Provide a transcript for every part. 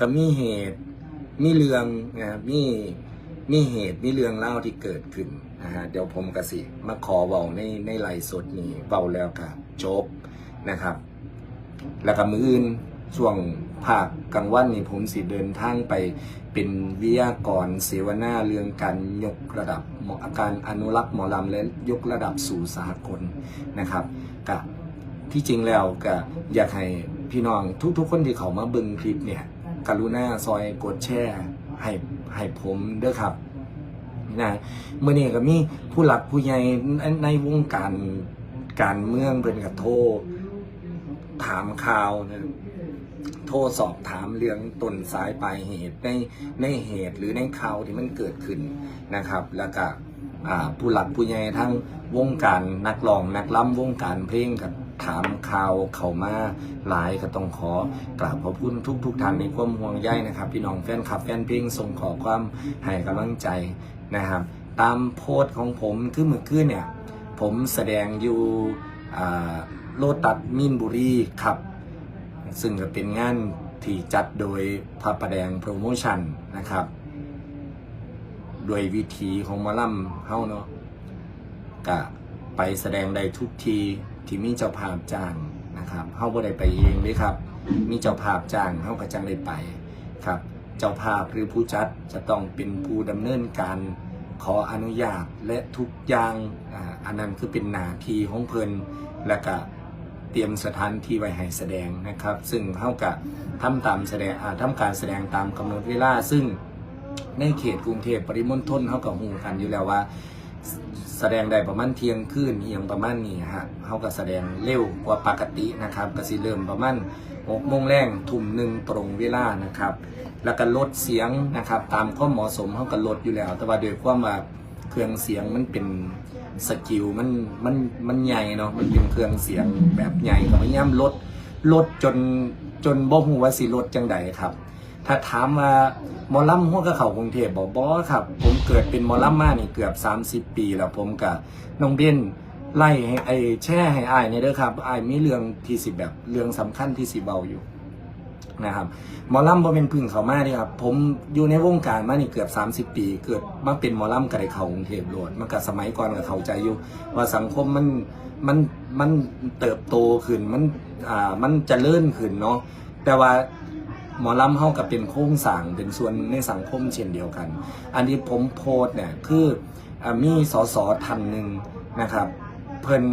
ก็มีเหตุมีเรื่องนะครับมีมีเหตุมีเรื่องเล่าที่เกิดขึ้นนะฮะเดี๋ยวผมกสิมาขอเบาในในไลฟ์สดนี้เบาแล้วครับจบนะครับ แล้วก็มืออื่นช่วงภาคกลางวันนี่ผมสิเดินทางไปเป็นวิทยากรเสวนาเรื่องการยกระดับหมอการอนุรักษ์หมอลำและยกระดับสู่สากลนะครับกับที่จริงแล้วก็อยากให้พี่น้องทุกๆคนที่เขามาบิ่งคลิปเนี่ย กรุณาซอยกดแชร์ให้ให้ผมเด้อครับนะเมื่อนี้ก็มีผู้หลักผู้ใหญ่ในวงการการเมืองเป็นกับโทรถามข่าวนะโทรสอบถามเรื่องต้นสายปลายเหตุในในเหตุหรือในข่าวที่มันเกิดขึ้นนะครับ แล้วก็ผู้หลักผู้ใหญ่ทั้งวงการนักร้องนักล้ำวงการเพลงกับ ถามข่าวเขามาหลายก็ต้องขอกราบขอบคุณทุกทุกท่านในความห่วงใยนะครับ พี่น้องแฟนคลับแฟนเพลงส่งขอความให้กำลังใจนะครับ ตามโพสต์ของผมคือเมื่อคืนเนี่ย ผมแสดงอยู่โลตัสมินบุรีครับ ซึ่งก็เป็นงานที่จัดโดยพระประแดงโปรโมชั่นนะครับ โดยวิธีของมอลัมเฮ้าเนาะก็ไปแสดงได้ทุกที ที่มีเจ้าภาพจ้างนะครับเฮาบ่ได้ไปเองเลยครับ มีเจ้าภาพจ้างเฮาก็จังได้ไปครับ เจ้าภาพหรือผู้จัดจะต้องเป็นผู้ดำเนินการขออนุญาตและทุกอย่างอันนั้นคือเป็นหน้าที่ของเพิ่นและก็เตรียมสถานที่ไว้ให้แสดงนะครับ ซึ่งเท่ากับทำตามแสดงอ่าทำการแสดงตามกำหนดเวลาซึ่งในเขตกรุงเทพปริมณฑลเท่ากับหูกันอยู่แล้วว่า แสดงได้ประมาณเที่ยงคืนเอียงประมาณนี้ฮะเขาก็แสดงเร็วกว่าปกตินะครับก็สิเริ่มประมาณหกโมงแรงทุ่มหนึ่งตรงเวลานะครับ แล้วก็ลดเสียงนะครับ ตามข้อเหมาะสมเขาก็ลดอยู่แล้ว แต่ว่าโดยความว่าเครื่องเสียงมันเป็นสกิลมันมันมันใหญ่เนาะมันเป็นเครื่องเสียงแบบใหญ่ก็พยายามลดลดจนจนบ่ฮู้ว่าสิลดจังใดครับ ถ้าถามว่าหมอลำหัวกระเขากรุงเทพบอกบอครับ ผมเกิดเป็นหมอลำมานี่เกือบ 30 ปีแล้วผมกับน้องเบนไล่ให้ไอ้แช่ให้อายเนี่ยเด้อครับอายมีเรื่องที่สิแบบเรื่องสำคัญที่สิเบาอยู่นะครับหมอลำบ่เป็นพึ่งเขามาเดิครับ ผมอยู่ในวงการมานี่เกือบ 30 ปี เกิดมาเป็นหมอลำกับไอ้เขากรุงเทพโลดมันกับสมัยก่อนกับเขาใจอยู่ ว่าสังคมมันมันมันเติบโตขึ้นมันอ่ามันเจริญขึ้นเนาะแต่ว่า หมอลำเฮากับเป็นโครงสร้างเป็นส่วนหนึ่งในสังคมเช่นเดียวกัน อันนี้ผมโพสเนี่ยคืออมีสอสอท่านหนึ่งนะครับ เพิ่น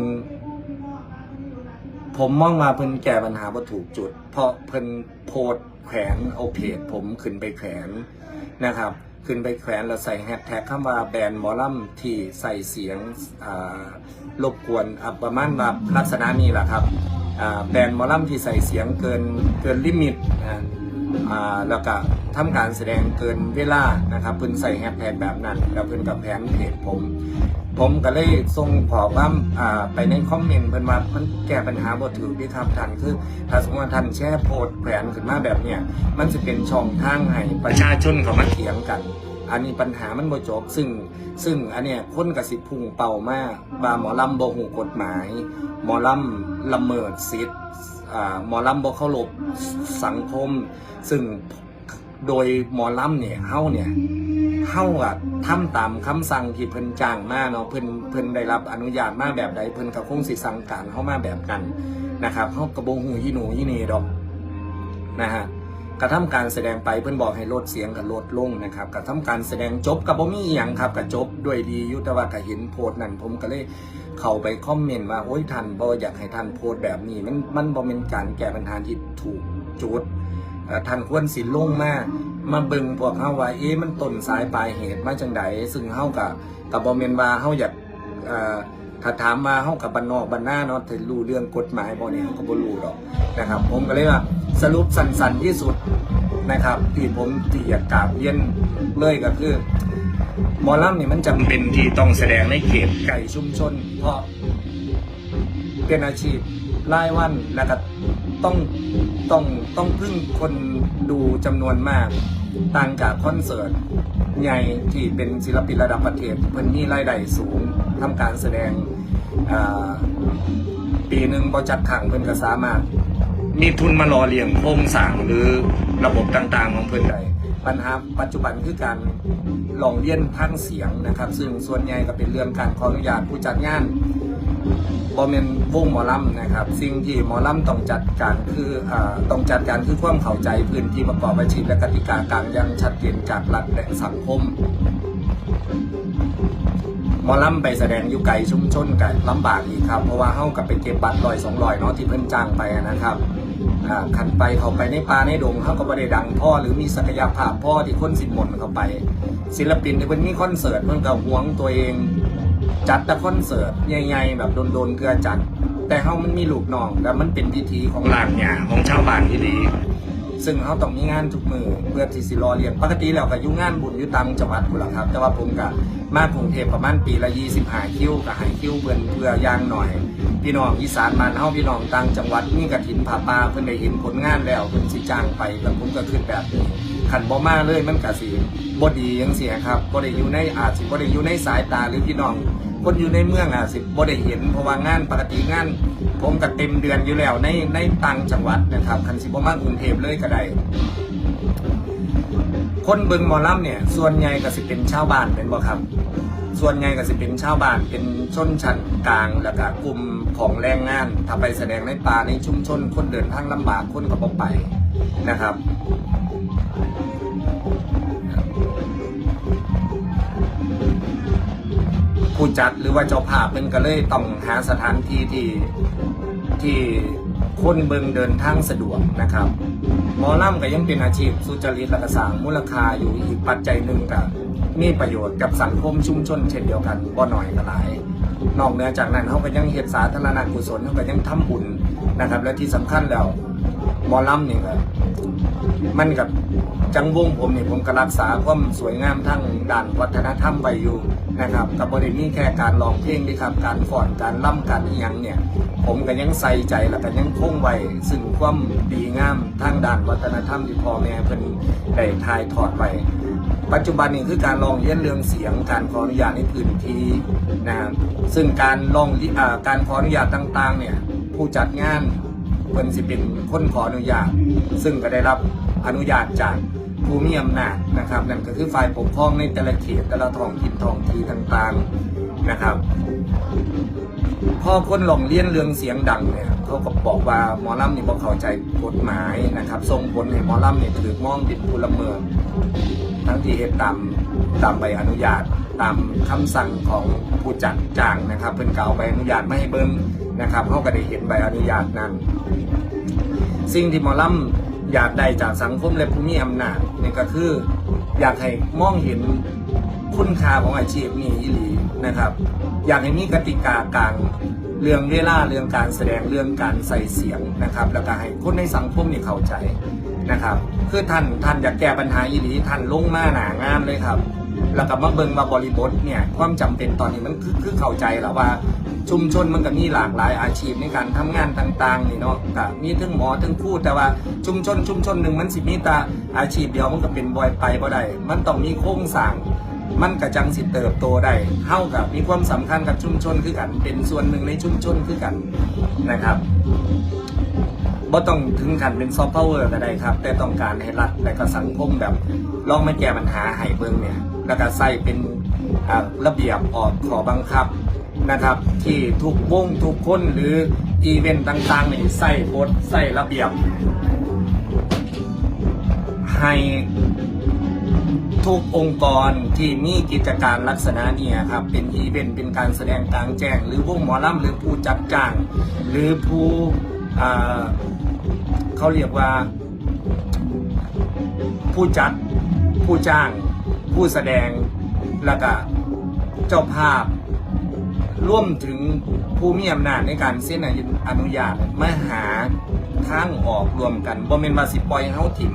ผมมองมาเพิ่นแก้ปัญหาบ่ถูกจุด เพราะเพิ่นโพสแขวนเอาเพจผมขึ้นไปแขวนนะครับ ขึ้นไปแขวนแล้วใส่แฮชแท็กคำว่าแบรนด์หมอลำที่ใส่เสียงรบกวนอประมาณแบบลักษณะนี้แหละครับแบรนด์หมอลำที่ใส่เสียงเกินเกินลิมิต แล้วก็ทำการแสดงเกินเวลานะครับเพิ่นใส่แฮชแท็กแบบนั้น แล้วเพิ่นกับแผนเพจผม ผมก็เลยส่งขอความอ่าไปในคอมเมนต์เพิ่นว่ามันแก้ปัญหาบ่ถูกที่ครับท่านคือถ้าสมมติว่าท่านแชร์โพสต์แผนขึ้นมาแบบเนี้ยมันจะเป็นช่องทางให้ประชาชนเขามาเถียงกันอันนี้ปัญหามันบ่จบซึ่งซึ่งอันเนี้ยคนกสิพุ่งเป่ามากว่าหมอลำบ่หูกฎหมาย หมอลำละเมิดสิทธิ์ หมอลำบ่เคารพสังคม ซึ่งโดยหมอลำเนี่ยเฮาเนี่ยเฮาอะทำตามคำสั่งที่เพิ่นจ้างมาเนาะเพิ่นเพิ่นได้รับอนุญาตมาแบบใดเพิ่นก็คงสิสั่งการเฮามาแบบนั้นนะครับเฮาก็บ่ฮู้ยี่หนูยี่นีดอกนะฮะกระทำการแสดงไปเพิ่นบอกให้ลดเสียงก็ลดลงนะครับกระทำการแสดงจบก็บ่มีอีหยังครับก็จบด้วยดียู่แต่ว่าก็เห็นโพสต์นั้นผมก็เลย เข้าไปคอมเมนต์ว่าโอ้ยท่านบ่อยากให้ท่านโพสแบบนี้ มันมันบ่เป็นการแก้ปัญหาที่ถูกจุดท่านควรสิลงมามาเบิ่งพวกเฮาว่าเอ๊ะมันต้นสายปลายเหตุมาจังใดซึ่งเฮากับกับบ่แม่นว่าเฮาอยากอ่อถ้าถามมาเฮากับบ้านนอกบ้านหน้าเนาะถ้ารู้เรื่องกฎหมายบ่เนี่ยเฮาก็บ่รู้ดอกนะครับ ผมก็เลยว่าสรุปสั้นๆที่สุดนะครับที่ผมที่อยากกราบเรียนเลยก็คือ หมอลำนี่มันจำเป็นที่ต้องแสดงในเขตไก่ชุมชน เพราะเป็นอาชีพรายวันแล้วก็ต้องต้องต้องพึ่งคนดูจำนวนมาก ต่างจากคอนเสิร์ตใหญ่ที่เป็นศิลปินระดับประเทศเพิ่นมีรายได้สูงทำการแสดงปีหนึ่งบอจัดขังเพิ่นก็สามารถ มีทุนมาหล่อเลี้ยงโครงสร้างหรือระบบต่างๆของเพิ่นใดปัญหาปัจจุบันคือการ ลองเลียนทางเสียงนะครับ ซึ่งส่วนใหญ่ก็เป็นเรื่องการขออนุญาตผู้จัดงานบอมเมนวงหมอลำนะครับ สิ่งที่หมอลำต้องจัดการคืออต้องจัดการคือความเข้าใจพื้นที่ประกอบอาชีพและกติกากางอยังชัดเจนจากรัฐและสังคมหมอลำไปแสดงอยู่ไกลชุมชนกันลำบากอีกครับ เพราะว่าเฮากับไปเก็บบัตรลอยสองลอยเนาะที่เพิ่นจ้างไปนะครับ ขันไปเขาไปในป่าในดงเขาก็บ่ได้ดังพ่อหรือมีศักยภาพพ่อที่คนสิบหมนเขาไป ศิลปินที่เพิ่นมีคอนเสิร์ตเพิ่นก็หวงตัวเอง จัดแต่คอนเสิร์ตใหญ่ๆแบบโดนๆเกลือจัด แต่เฮามันมีลูกน้องแล้วมันเป็นพิธีของหลากหยาของชาวบ้านที่ดีซึ่งเขาต้องมีงานทุกมือเพื่อที่สิรอเรียนปกติแล้วก็ยู่งงานบุญยู่ตามจังหวัดพุ่นล่ะครับ แต่ว่าผมก็มากรุงเทพประมาณปีละ25คิวก็ให้คิวเพื่อนเพื่อย่างหน่อย พี่น้องอีสานบ้านเฮาพี่น้องต่างจังหวัดมีกฐินผาป่าเพิ่นได้เห็นผลงานแล้วเพิ่นสิจ้างไปแล้วผมก็ขึ้นแบบนี้คันบ่มาเลยมันก็สิบ่ดีจังซี่ครับบ่ได้อยู่ในอาจสิบ่ได้อยู่ในสายตาหรือพี่น้อง คนอยู่ในเมืองอะสิบ่ได้เห็นเพราะว่างานปกติงาน ผมก็เต็มเดือนอยู่แล้วในในต่างจังหวัดนะครับคันสิบ่มากรุงเทพเลยก็ได้ คนเบิงหมอลำเนี่ย ส่วนใหญ่ก็สิเป็นชาวบ้านเป็นบ่ครับ ส่วนใหญ่ก็สิเป็นชาวบ้านเป็นชนชั้นกลางแล้วก็กลุ่มของแรงงานถ้าไปแสดงในป่าในชุมชน คนเดินทางลำบากคนก็บ่ไปนะครับ ผู้จัดหรือว่าเจ้าภาพมันก็เลยต้องหาสถานที่ที่ที่คนเบิงเดินทางสะดวกนะครับ หมอล่ำก็ยังเป็นอาชีพสุจริตและกระสร้างมูลค่าอยู่อีกปัจจัยหนึ่งกับมีประโยชน์กับสังคมชุมชน เช่นเดียวกันบ่หน่อยก็หลาย นอกเหนือจากนั้นเขาก็ยังเฮ็ดสาธารณกุศลเขาก็ยังทำบุญนะครับ และที่สำคัญแล้วหมอล่ำนี่ก็มันกับจังวงผมเนี่ยผมก็รักษาความสวยงามทั้งด้านวัฒนธรรมไว้อยู่ นะครับกับบริมีแค่การร้องเพลงดีครับ การฟอนการล่ำการอิหยังเนี่ย ผมก็ยังใส่ใจและก็ยังคงไว้ซึ่งความดีงามทางด้านวัฒนธรรมที่พ่อแม่เพิ่นได้ถ่ายทอดไว้ปัจจุบันนี้คือการลองเรียนเรื่องเสียง การขออนุญาตในพื้นที่นะครับซึ่งการลองอการขออนุญาตต่างๆเนี่ยผู้จัดงานเพิ่นสิเป็นคนขออนุญาต ซึ่งก็ได้รับอนุญาตจาก ผู้มีอำนาจนะครับนั่นก็คือฝ่ายปกครองในแต่ละเขตแต่ละท้องถิ่นท้องที่ต่างๆนะครับพอคนหลงเลี้ยนเรื่องเสียงดังเนี่ยเขาก็บอกว่าหมอลำนี่บ่เข้าใจกฎหมายนะครับส่งผลให้หมอลำเนี่ยถือมองเป็นผู้ละเมิดทั้งที่เฮ็ดตามตามใบอนุญาตตามคำสั่งของผู้จัดจ้างนะครับเพิ่นเก่าใบอนุญาตไม่ให้เบิ่งนะครับเขาก็ได้เห็นใบอนุญาตนั้น สิ่งที่หมอลำ อยากได้จากสังคมและผู้มีอำนาจนี่ก็คือ อยากให้มองเห็นคุณค่าของอาชีพนี้อีหลีนะครับ อยากให้มีกติกากลางเรื่องเวลาเรื่องการแสดงเรื่องการใส่เสียงนะครับ แล้วก็ให้คนในสังคมนี่เข้าใจนะครับ คือท่านท่านอยากแก้ปัญหาอีหลีท่านลงมาหนางามเลยครับ แล้วก็มาเบิ่งมาบริบทเนี่ยความจำเป็นตอนนี้มันคือคือเข้าใจแล้วว่าชุมชนมันก็มีหลากหลายอาชีพในการทำงานต่างๆนี่เนาะก็มีทั้งหมอทั้งครูแต่ว่าชุมชนชุมชนหนึ่งมันสิมีแต่อาชีพเดียวมันก็เป็นบอยไปบ่ได้มันต้องมีโครงสร้างมันกระจังสิเติบโตได้เท่ากับมีความสำคัญกับชุมชนคือกันเป็นส่วนหนึ่งในชุมชนคือกันนะครับ บ่ต้องถึงขั้นเป็นซอฟต์พาวเวอร์ก็ได้ครับ แต่ต้องการให้รัฐและก็สังคมแบบลองไมาแก้ปัญหาให้เบิ่งเนี่ย แล้วก็ใส่เป็นระเบียบออกขอบังคับนะครับ ที่ทุกวงทุกคนหรืออีเวนต์ต่างๆนี่ใส่กฎใส่ระเบียบ ให้ทุกองค์กรที่มีกิจการลักษณะนี่ยครับ เป็นอีเวนต์เป็นการแสดงกลางแจ้ง หรือวงหมอลำหรือผู้จัดจ้าง หรือผู้ เขาเรียกว่า ผู้จัด ผู้จ้าง ผู้แสดงแล้วก็เจ้าภาพร่วมถึงผู้มีอำนาจในการเซ็นอนุญาตมาหาทางออกรวมกันบ่เมนว่าสิปล่อยเฮาถิ่ม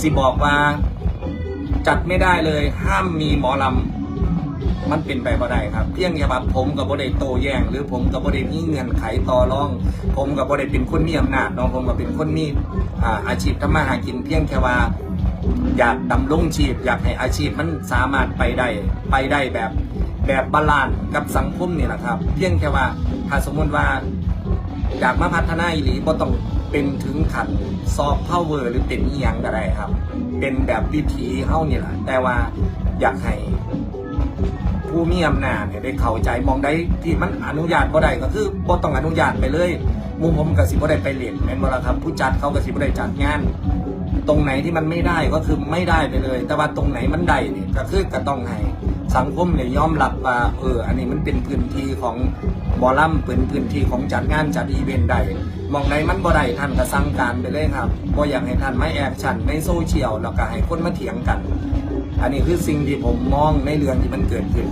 สิบอกว่าจัดไม่ได้เลยห้ามมีหมอลำ มันเป็นไปบ่ได้ครับเพียงแค่ว่าผมกับบ่ได้โตแย้งหรือผมกับบ่ได้มีเงื่อนไขต่อรอง ผมกับบ่ได้เป็นคนมีอำนาจเนาะผมกับเป็นคนมีอาชีพทำมาหากิน เพียงแค่ว่าอยากดำรงชีพ อยากให้อาชีพมันสามารถไปได้ไปได้แบบแบบบาลานซ์กับสังคมนี่แหละครับ เพียงแค่ว่าถ้าสมมติว่าอยากมาพัฒนาอีหลีบ่ต้องเป็นถึงขันซอฟต์พาวเวอร์หรือเป็นอีหยังก็ได้ครับ เป็นแบบวิธีเฮ้านี่แหละแต่ว่าอยากให้ ผู้มีอำนาจเนี่ยได้เข้าใจมองได้ที่มันอนุญาตบ่ได้ก็คือบ่ต้องอนุญาตไปเลยมุมผมกับสิบ่ได้ไปเล่นแม่นบ่ล่ะครับผู้จัดเขากับสิบ่ได้จัดงาน ตรงไหนที่มันไม่ได้ก็คือไม่ได้ไปเลย แต่ว่าตรงไหนมันได้เนี่ยก็คือก็ต้องให้สังคมเนี่ยยอมรับว่าเอออันนี้มันเป็นพื้นที่ของบอลลัมเป็นพื้นที่ของจัดงานจัดอีเวนต์ใดมองไหนมันบ่ได้ท่านก็สั่งการไปเลยครับบ่อยากให้ท่านไม่แอคชั่นในโซเชียลแล้วก็ให้คนมาเถียงกัน อันนี้คือสิ่งที่ผมมองในเรื่องที่มันเกิดขึ้น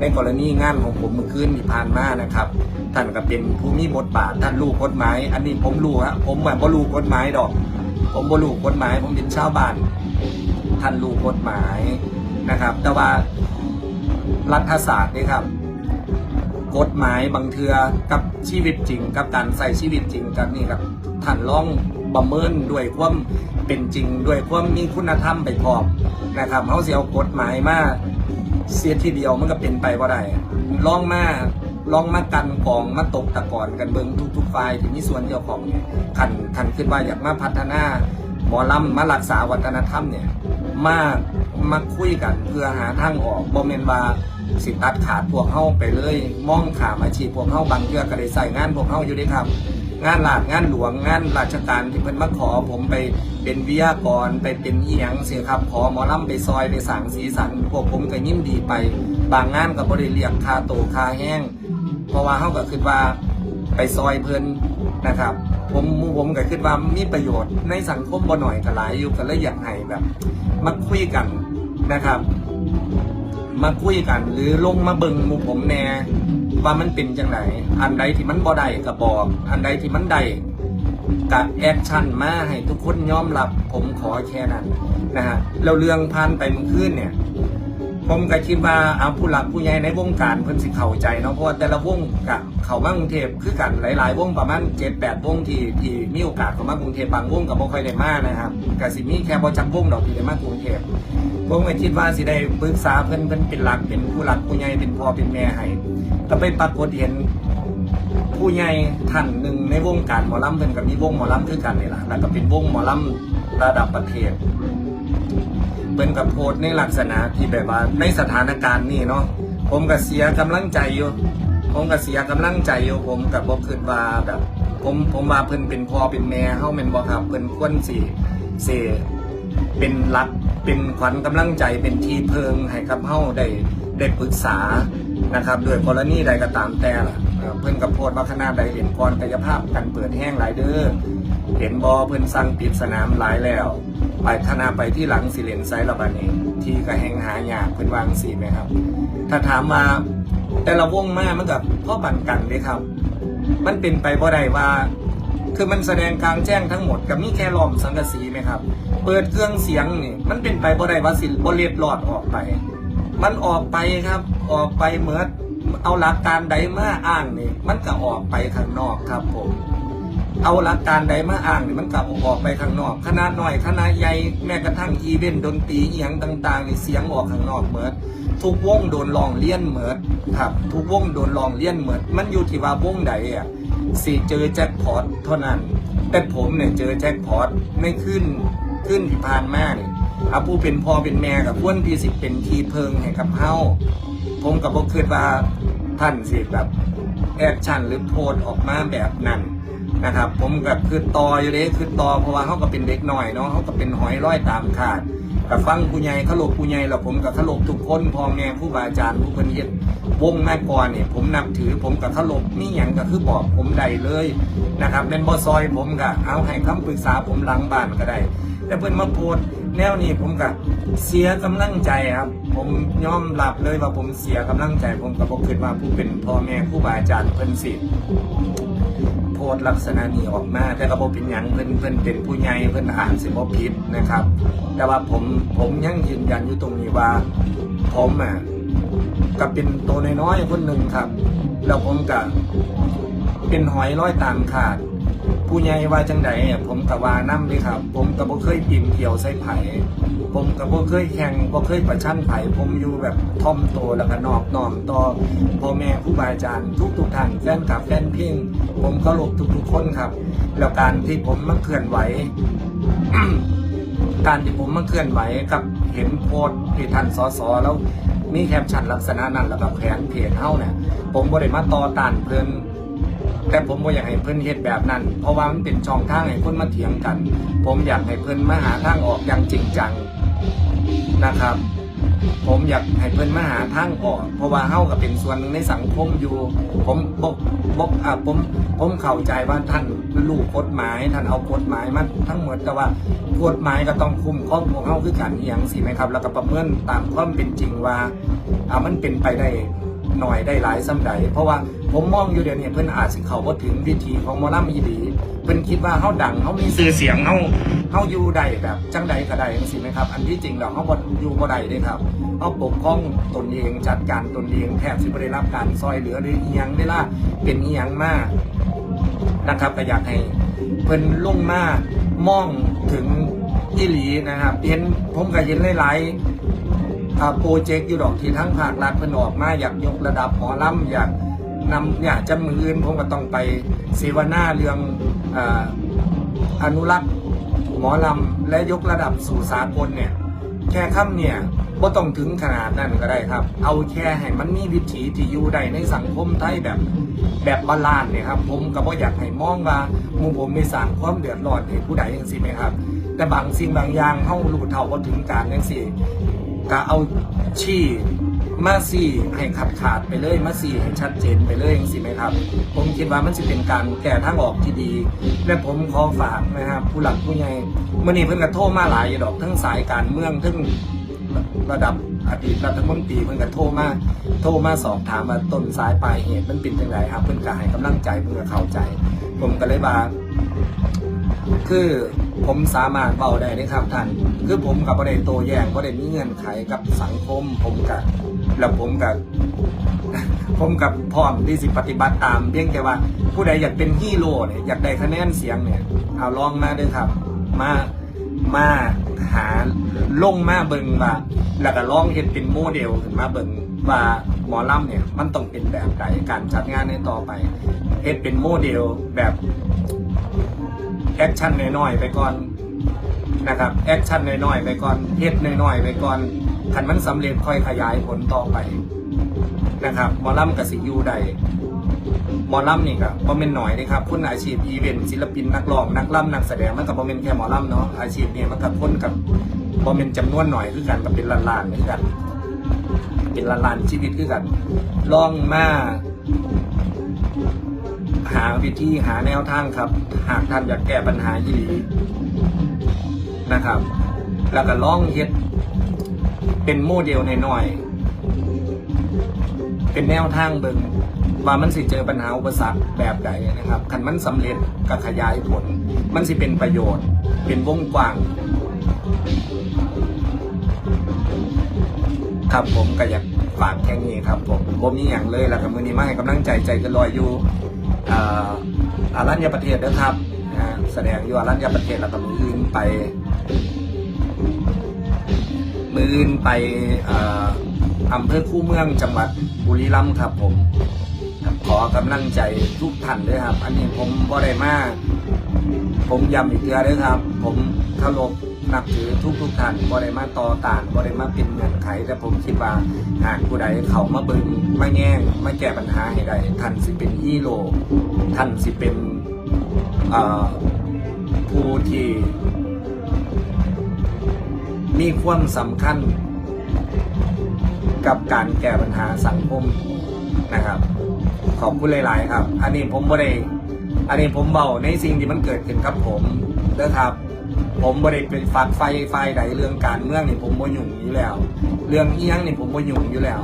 ในกรณีงานของผมเมื่อคืนที่ผ่านมานะครับ ท่านก็เป็นผู้มีบทบาทท่านรู้กฎหมาย อันนี้ผมรู้ฮะผมแบบบ่รู้กฎหมายดอก ผมบ่รู้กฎหมาย ผมเป็นชาวบ้านท่านรู้กฎหมายนะครับ แต่ว่ารัฐศาสตร์นี่ครับกฎหมายบางเทือกับชีวิตจริง กับการใส่ชีวิตจริงกับนี่ครับท่านลอง ประเมินด้วยความเป็นจริงด้วยความมีคุณธรรมไปพร้อมนะครับเขาเสียกฎหมายมาเสียทีเดียวมันก็เป็นไปว่าได้ลองมาลองมากันกองมาตกตะกอนกันเบิงทุกๆฝ่ายที่มีส่วนเกี่ยวของเนี่ยขันขันขึ้นว่าอยากมาพัฒนาหมอลำมารักษาวัฒนธรรมเนี่ยมามาคุยกันเพื่อหาทางออกบ่แม่นว่าสิตัดขาดพวกเฮาไปเลยมองขามอาชีพพวกเฮาบางเทื่อก็ได้ใส่งานพวกเฮาอยู่เด้ครับ งานหลาดงานหลวงงานราชการที่เพิ่นมาขอผมไปเป็นวิทยากรไปเป็นเอียงเสียครับขอหมอลำไปซอยไปสั่งสีสันพวกผมก็ยินดีไป บางงานก็บ่ได้เรียกคาโตคาแห้ง เพราะว่าเฮาก็คิดว่าไปซอยเพิ่นนะครับผมผมก็คิดว่ามีประโยชน์ในสังคมบ่หน่อยก็หลายอยู่ก็เลยอยากให้แบบมาคุยกันนะครับ มาคุยกันหรือลงมาเบิ่งมู่ผมแน่ ว่ามันเป็นจังไหนอันใดที่มันบ่ได้ก็บอก อันใดที่มันได้กะแอคชั่นมาให้ทุกคนยอมรับ ผมขอแค่นั้นนะฮะแล้วเรื่องผ่านไปเมื่อคืนเนี่ย ผมก็คิดว่าเอาผู้หลักผู้ใหญ่ในวงการเพิ่นสิเข้าใจเนาะเพราะว่าแต่ละวงกับเขามากรุงเทพคือกันหลาย ๆ วงประมาณเจ็ดแปดวงที่ที่มีโอกาสเข้ามากรุงเทพบางวงกับบ่ค่อยได้มานะครับก็สิมีแค่บ่จักวงดอกที่ได้มากรุงเทพผมก็คิดว่าสิได้ปรึกษาเพิ่นเพิ่นเป็นหลักเป็นผู้หลักผู้ใหญ่เป็นพ่อเป็นแม่ให้ ก็ไปปรากฏเห็นผู้ใหญ่ท่านหนึ่งในวงการหมอลำเพิ่นก็มีวงหมอลำคือกันนี่ล่ะแล้วก็เป็นวงหมอลำระดับประเทศเพิ่นกับโพสในลักษณะที่แบบว่าในสถานการณ์นี้เนาะผมก็เสียกำลังใจอยู่ ผมก็เสียกำลังใจอยู่ผมกับบ่คิดว่าแบบผมผมว่าเพิ่นเป็นพ่อเป็นแม่เฮาแม่นบ่ครับเพิ่นควรสิเสเป็นรักเป็นขวัญกำลังใจเป็นทีเพิงให้กับเฮาได้ได้ปรึกษา นะครับโดยกรณีใดก็ตามแต่ล่ะเอ่อเพิ่นกับโพสต์ว่าคณะใดเห็นก่อนกายภาพกันเปิดแห้งหลายเด้อเห็นบ่เพิ่นสั่งปิดสนามหลายแล้ว ไปคณะไปที่หลังสิเลนไซต์ระบาดนี้ที่ก็แหงหายากเพิ่นวางสีไหมครับ ถ้าถามมาแต่ละวงมามันกับพ่อบันกันเลยครับ มันเป็นไปบ่ได้ว่า คือมันแสดงกลางแจ้งทั้งหมดกับมีแค่ลอมสังกะสีไหมครับ เปิดเครื่องเสียงนี่มันเป็นไปบ่ได้ว่าสิบ่เลียดรอดออกไป มันออกไปครับ ออกไปเหมือนเอาหลักการใดมาอ้างนี่ มันก็ออกไปข้างนอกครับผม เอาหลักการใดมาอ้างนี่มันกลับออกไปข้างนอกคณะน้อยคณะใหญ่แม้กระทั่งอีเวนต์ดนตรีอหย่างต่างๆนี่เสียงออกข้างนอกเหมือนทุกวงโดนลองเลี้ยนเหมือนครับ ทุกวงโดนลองเลี้ยนเหมือนมันอยู่ที่ว่าวงใดอะสิเจอแจ็คพอตเท่านั้น แต่ผมเนี่ยเจอแจ็คพอตไม่ขึ้นขึ้นที่ผ่านมาเนี่ย อาผู้เป็นพ่อเป็นแม่กับพวนที่สิเป็นทีเพิงให้กับเฮาผมกับพวกคิดว่าท่านสิแบบแอคชั่นหรือโพสออกมาแบบนั้นนะครับ ผมกับคือต่ออยู่เด้คือต่อเพราะว่าเขาก็เป็นเด็กหน่อยเนาะเขาก็เป็นหอยร้อยตามขาดกับฟังผู้ใหญ่ขลบผู้ใหญ่แล้วผมกับขลบทุกคนพ่อแม่ผู้บาอาจารย์ผู้คนเฮ็ดวงแม่ก่อนเนี่ยผมนับถือผมกับขลบนี่อย่างก็คือบอกผมใดเลยนะครับเป็นบอซอยผมก็เอาให้คำปรึกษาผมหลังบ้านก็ได้ แต่เพิ่นมาโพสต์แนวนี้ผมก็เสียกำลังใจครับ ผมยอมรับเลยว่าผมเสียกำลังใจ ผมก็บอกคิดว่าผู้เป็นพ่อแม่ผู้บาอาจารย์เพิ่นสิโพสต์ลักษณะนี้ออกมาแต่ก็บ่เป็นหยังเพิ่นเพิ่นเป็นผู้ใหญ่เพิ่นอ่านสิบ่ผิดนะครับ แต่ว่าผมผมยังยืนยันอยู่ตรงนี้ว่าผมอะก็เป็นตัวน้อยๆคนหนึ่งครับ แล้วผมก็เป็นหอยร้อยตามขาด ผู้ใหญ่ว่าจังใดอะผม กับวาน้ำเลยครับ ผมกับบ่เคยปีนเกี่ยวใส่ไผ่ผมกับบ่เคยแข่งบ่เคยประชันไผ่ผมอยู่แบบท่อมโตแล้วก็นอบน้อมต่อพ่อแม่ครูบาอาจารย์ทุกทุกท่านแฟนคลับแฟนเพลงผมเคารพทุกๆคนครับ แล้วการที่ผมมาเคลื่อนไหวการที่ผมมาเคลื่อนไหวกับเห็นโพสต์ที่ท่านสอสอแล้วมีแคปชั่นลักษณะนั้นแล้วก็แขนเพจเฮาเนี่ยผมบ่ได้มาต่อต้านเพิ่น แต่ผมบ่อยากให้เพิ่นเฮ็ดแบบนั้น เพราะว่ามันเป็นช่องทางให้คนมาเถียงกัน ผมอยากให้เพิ่นมาหาทางออกอย่างจริงจังนะครับ ผมอยากให้เพิ่นมาหาทางออก เพราะว่าเฮาก็เป็นส่วนหนึ่งในสังคมอยู่ ผมบกบกอะผมผมเข้าใจว่าท่านลูกกฎหมาย ท่านเอากฎหมายมาทั้งหมดแต่ว่ากฎหมายก็ต้องคุ้มครองพวกเฮาคือกันอหย่างสิไหมครับ แล้วก็ประเมินตามความเป็นจริงว่าอ่ามันเป็นไปได้ หน่อยได้หลายสำใดเพราะว่าผมมองอยู่เดี๋ยวนี้เพิ่นอาจสิเขาบ่ถึงวิธีของมอลำอีหลีเพิ่นคิดว่าเฮาดังเฮามีชื่อเสียงเฮาเฮาอยู่ได้แบบจังใดก็ได้จังซี่ไหมครับ อันที่จริงแล้วเฮาบ่อยู่บ่ได้เด้ครับเอาปกป้องตนเองจัดการตนเองแทบสิบได้รับการซอยเหลือหรืออีหยังเวลาเป็นอีหยังมากนะครับก็อยากให้เพิ่นลงมามองถึงอีหลีนะครับ เห็นผมก็เห็นหลายๆ อ่าโปรเจกต์อยู่ดอกที่ทั้งภาครัฐเพิ่นออกมาอยากยกระดับหมอลำอยากนำอยากจะมืออื่นผมก็ต้องไปเสวนาเรื่องอ่าอนุรักษ์หมอลำและยกระดับสู่สากลเนี่ยแค่ค่ำเนี่ยบ่ต้องถึงขนาดนั้นก็ได้ครับ เอาแค่ให้มันมีวิถีที่อยู่ได้ในสังคมไทยแบบแบบบาลานเนี่ยครับ ผมก็บ่อยากให้มองว่ามู่ผมไม่สร้างความเดือดร้อนให้ผู้ใดจังซี่ไหมครับ แต่บางสิ่งบางอย่างเฮารู้เท่าบ่ถึงการจังซี่ ก็เอาชี้มาซี่ให้ขาดขาดไปเลยมาซี่ให้ชัดเจนไปเลยจังซี่ไหมครับ ผมคิดว่ามันสิเป็นการแก้ทางออกที่ดี และผมขอฝากนะครับ ผู้หลักผู้ใหญ่เมื่อนี้เพิ่นก็โทรมาหลายดอกทั้งสายการเมืองทั้งระดับอดีตรัฐมนตรีเพิ่นก็โทรมาโทรมาสอบถามว่าต้นสายปลายเหตุมันเป็นจังไดครับ เพิ่นก็ให้กำลังใจเพิ่นก็เข้าใจ ผมก็เลยว่า คือผมสามารถเบาได้เลยครับท่าน คือผมกับประเด็นโตแยงประเด็นมีเงื่อนไขกับสังคม ผมกับแล้วผมกับผมกับพร้อมที่สิปฏิบัติตามเพียงแต่ว่าผู้ใดอยากเป็นฮีโร่เนี่ยอยากได้คะแนนเสียงเนี่ยเอาลองมาด้วยครับ มามาหาลงมาเบิงว่าแล้วก็ลองเห็นเป็นโมเดลขึ้นมาเบิงว่าหมอลำเนี่ยมันต้องเป็นแบบใดการจัดงานในต่อไปเห็นเป็นโมเดลแบบ แอคชั่นน้อยๆไปก่อนนะครับแอคชั่นน้อยๆไปก่อนเฮ็ดน้อยๆไปก่อนคันมันสำเร็จค่อยขยายผลต่อไปนะครับมอลำกับสิยูใดมอลำนี่ก็บ่เป็นหน่อยนะครับคุณอาชีพอีเวนต์ศิลปินนักร้องนักล่ำนักแสดงมันก็บ่เป็นแค่มอลำเนาะอาชีพนี้มันก็พ้นกับบ่เป็นจำนวนหน่อยคือกันกับเป็นล้านๆคือกัน เป็นล้านๆชีวิตคือกันลองมา หาวิธีหาแนวทางครับ หากท่านอยากแก้ปัญหาอีหลีนะครับ แล้วก็ลองเฮ็ดเป็นโมเดลน้อยๆเป็นแนวทางเบิงว่ามันสิเจอปัญหาอุปสรรคแบบใดนะครับคันมันสำเร็จก็ขยายผล มันสิเป็นประโยชน์ เป็นวงกว้าง ครับผมก็อยากฝากแค่นี้ครับผมผมมีอย่างเลยแล้วก็มือนี้มาให้กำลังใจใจกันลอยอยู่ อารัญญประเทศนะครับนะแสดงอยู่อารัญญประเทศแล้วก็มืออื่นไป มืออื่นไปอำเภอคู่เมืองจังหวัดบุรีรัมย์ครับผมขอกำลังใจทุกท่านด้วยครับ อันนี้ผมบ่ได้มาก ผมย้ำอีกเทื่อด้วยครับ ผมเคารพ นับถือทุกทุกท่านบ่ได้มาต่อต้านบ่ได้มาเป็นเงื่อนไขแต่ผมคิดว่าหากผู้ใดเขามาเบิ่งมาแง่งมาแก้ปัญหาให้ได้ท่านสิเป็นฮีโร่ท่านสิเป็นผู้ที่ มีความสำคัญกับการแก้ปัญหาสังคมนะครับ ขอบคุณหลาย ๆ ครับ อันนี้ผมบ่ได้อันนี้ผมเบาในสิ่งที่มันเกิดขึ้นกับผมเดอครับ ผมบ่ได้เป็นฝักไฟไฟใดเรื่องการเมืองนี่ผมบ่ยุ่งอยู่แล้ว เรื่องเอียงนี่ผมบ่ยุ่งอยู่แล้ว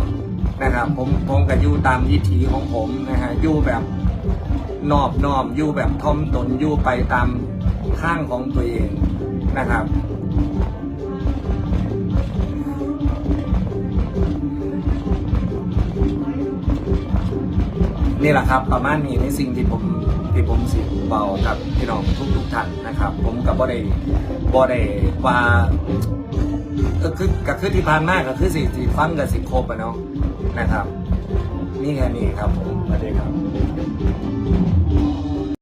นะครับผมผมก็อยู่ตามวิถีของผมนะฮะอยู่แบบนอบน้อมอยู่แบบทอมตนอยู่ไปตามข้างของตัวเองนะครับนี่แหละครับประมาณนี้ในสิ่งที่ผม ที่ผมสิเบากับพี่น้องทุกทุกท่านนะครับ ผมกับบ่ได้บ่ได้ว่าก็คือก็คือที่ผ่านมาก็คือสิสิฟังกับสิครบอะเนาะนะครับ นี่แค่นี้ครับผมสวัสดีครับ